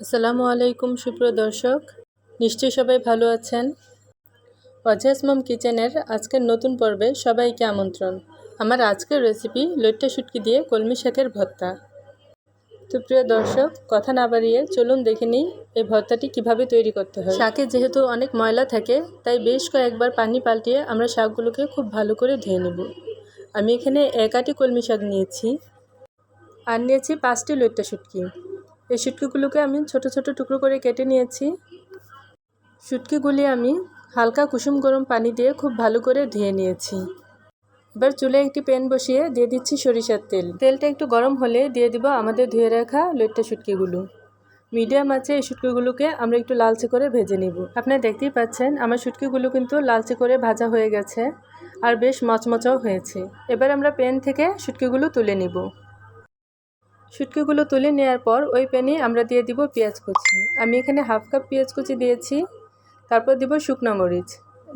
আসসালামু আলাইকুম, সুপ্রিয় দর্শক। নিশ্চয়ই সবাই ভালো আছেন? অজাস মম কিচেনের আজকের নতুন পর্বে সবাইকে আমন্ত্রণ। আমার আজকের রেসিপি লইট্টা শুটকি দিয়ে কলমি শাকের ভর্তা। তো প্রিয় দর্শক, কথা না বাড়িয়ে চলুন দেখে নিই এই ভর্তাটি কীভাবে তৈরি করতে হয়। শাকে যেহেতু অনেক ময়লা থাকে, তাই বেশ কয়েকবার পানি পাল্টিয়ে আমরা শাকগুলোকে খুব ভালো করে ধুয়ে নেব। আমি এখানে এক আটি কলমি শাক নিয়েছি আর নিয়েছি পাঁচটি লইট্টা শুটকি। এই শুটকিগুলোকে আমি ছোট ছোট টুকরো করে কেটে নিয়েছি। শুটকিগুলি আমি হালকা কুসুম গরম পানি দিয়ে খুব ভালো করে ধুয়ে নিয়েছি। এবার চুলে একটি প্যান বসিয়ে দিয়ে দিচ্ছি সরিষার তেল। তেলটা একটু গরম হলে দিয়ে দিব আমাদের ধুয়ে রাখা লইট্টা শুটকিগুলো। মিডিয়াম আছে এই শুটকিগুলোকে আমরা একটু লালচে করে ভেজে নিব। আপনারা দেখতেই পাচ্ছেন আমার শুটকিগুলো কিন্তু লালচে করে ভাজা হয়ে গেছে আর বেশ মচমচাও হয়েছে। এবার আমরা প্যান থেকে শুটকিগুলো তুলে নিব। শুটকিগুলো তুলে নেওয়ার পর ওই প্যানে আমরা দিয়ে দিব পেঁয়াজ কুচি। আমি এখানে হাফ কাপ পেঁয়াজ কুচি দিয়েছি, তারপর দিব শুকনো মরিচ।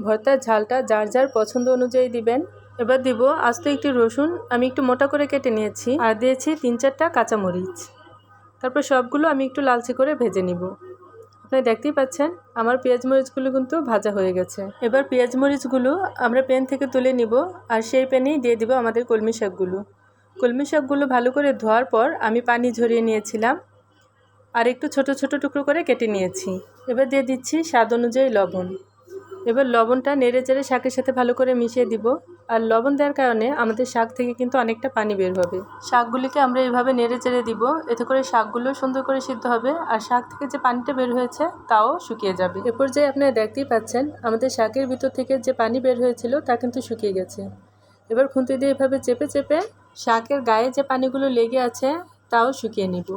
ভর্তার ঝালটা যার যার পছন্দ অনুযায়ী দিবেন। এবার দিব আস্ত একটি রসুন, আমি একটু মোটা করে কেটে নিয়েছি আর দিয়েছি তিন চারটা কাঁচামরিচ তারপর সবগুলো আমি একটু লালচে করে ভেজে নিব। আপনি দেখতেই পাচ্ছেন, আমার পেঁয়াজ মরিচগুলো কিন্তু ভাজা হয়ে গেছে। এবার পেঁয়াজ মরিচগুলো আমরা প্যান থেকে তুলে নিব আর সেই প্যানেই দিয়ে দিব আমাদের কলমি শাকগুলো। কলমি শাকগুলো ভালো করে ধোয়ার পর আমি পানি ঝরিয়ে নিয়েছিলাম আর একটু ছোট ছোট টুকরো করে কেটে নিয়েছি। এবার দিয়ে দিচ্ছি স্বাদ অনুযায়ী লবণ। এবার লবণটা নেড়ে চেড়ে শাকের সাথে ভালো করে মিশিয়ে দিব। আর লবণ দেওয়ার কারণে আমাদের শাক থেকে কিন্তু অনেকটা পানি বের হবে। শাকগুলিকে আমরা এভাবে নেড়ে চেড়ে দিব, এতে করে শাকগুলো সুন্দর করে সিদ্ধ হবে আর শাক থেকে যে পানিটা বের হয়েছে তাও শুকিয়ে যাবে। এ পর্যায়ে আপনারা দেখতেই পাচ্ছেন, আমাদের শাকের ভিতর থেকে যে পানি বের হয়েছিল তা কিন্তু শুকিয়ে গেছে। এবার খুন্তি দিয়ে এভাবে চেপে চেপে শাকের গায়ে যে পানিগুলো লেগে আছে, তাও শুকিয়ে নিব।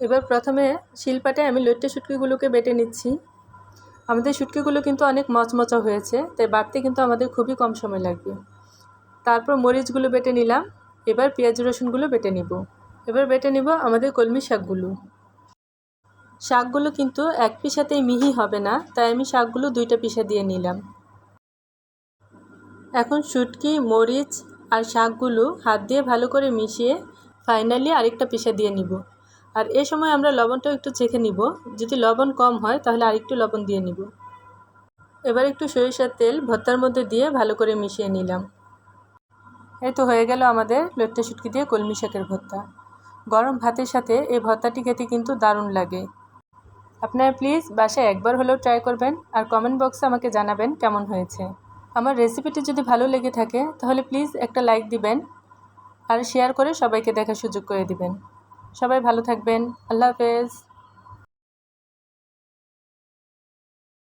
এবার প্রথমে শিলপাটে আমি লইট্টে শুটকিগুলোকে বেটে নিচ্ছি। আমাদের শুটকিগুলো কিন্তু অনেক মচমচা হয়েছে, তাই বাড়তে কিন্তু আমাদের খুবই কম সময় লাগবে। তারপর মরিচগুলো বেটে নিলাম, এবার পেঁয়াজ রসুনগুলো বেটে নিব। এবার বেটে নিব আমাদের কলমি শাকগুলো। শাকগুলো কিন্তু এক পিসাতেই মিহি হবে না, তাই আমি শাকগুলো দুইটা পিসা দিয়ে নিলাম। এখন শুটকি, মরিচ আর শাকগুলো হাত দিয়ে ভালো করে মিশিয়ে ফাইনালি আরেকটা পিসা দিয়ে নিব। আর এ সময় আমরা লবণটাও একটু চেখে নিব। যদি লবণ কম হয় তাহলে আরেকটু লবণ দিয়ে নিব। এবার একটু সরিষার তেল ভর্তার মধ্যে দিয়ে ভালো করে মিশিয়ে নিলাম। এই তো হয়ে গেল আমাদের লট্টে শুটকি দিয়ে কলমি শাকের ভর্তা। গরম ভাতের সাথে এই ভর্তাটি খেতে কিন্তু দারুণ লাগে। আপনারা প্লিজ বাসায় একবার হলেও ট্রাই করবেন আর কমেন্ট বক্সে আমাকে জানাবেন কেমন হয়েছে। আমার রেসিপিটি যদি ভালো লেগে থাকে, তাহলে প্লিজ একটা লাইক দিবেন আর শেয়ার করে সবাইকে দেখার সুযোগ করে দিবেন। সবাই ভালো থাকবেন। আল্লাহ হাফেজ।